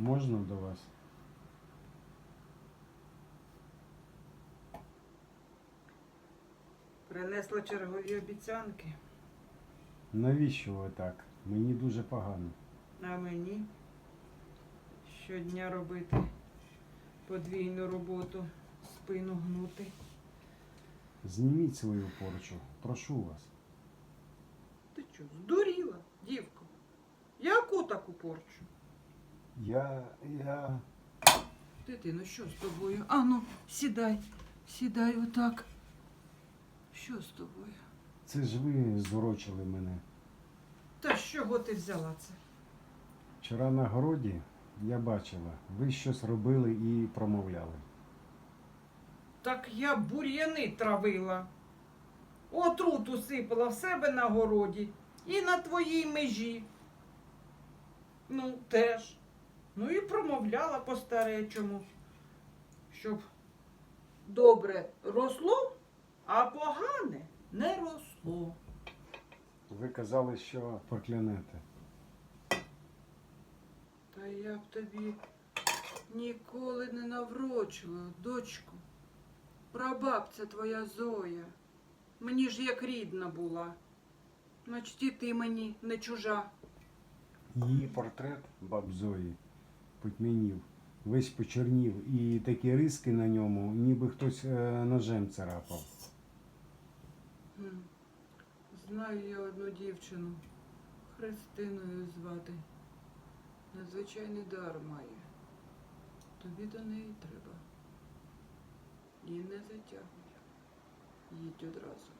Можна до вас? Принесла чергові обіцянки, Навіщо ви так? Мені дуже погано. а мені щодня робити подвійну роботу, спину гнути. Зніміть свою порчу, прошу вас. Ти що, здуріла, дівко? Яку таку порчу? Я. я. Дитино, що з тобою? А ну, сідай, сідай отак. Що з тобою? Це ж ви зурочили мене. Та з чого ти взяла це? Вчора на городі я бачила, ви щось робили і промовляли. Так я бур'яни травила. Отруту сипала в себе на городі і на твоїй межі. Ну, теж. Ну і промовляла по-старечому, щоб добре росло, а погане не росло. Ви казали, що проклянете. Та я б тобі ніколи не наврочила, дочку. Прабабця твоя Зоя. Мені ж як рідна була. Значить, і ти мені не чужа. Її портрет баб Зої потьмянів, весь почернів, і такі риски на ньому, ніби хтось е, ножем царапав. Знаю я одну дівчину. Христиною звати. Надзвичайний дар має. Тобі до неї треба. І не затягуй. Їдь одразу.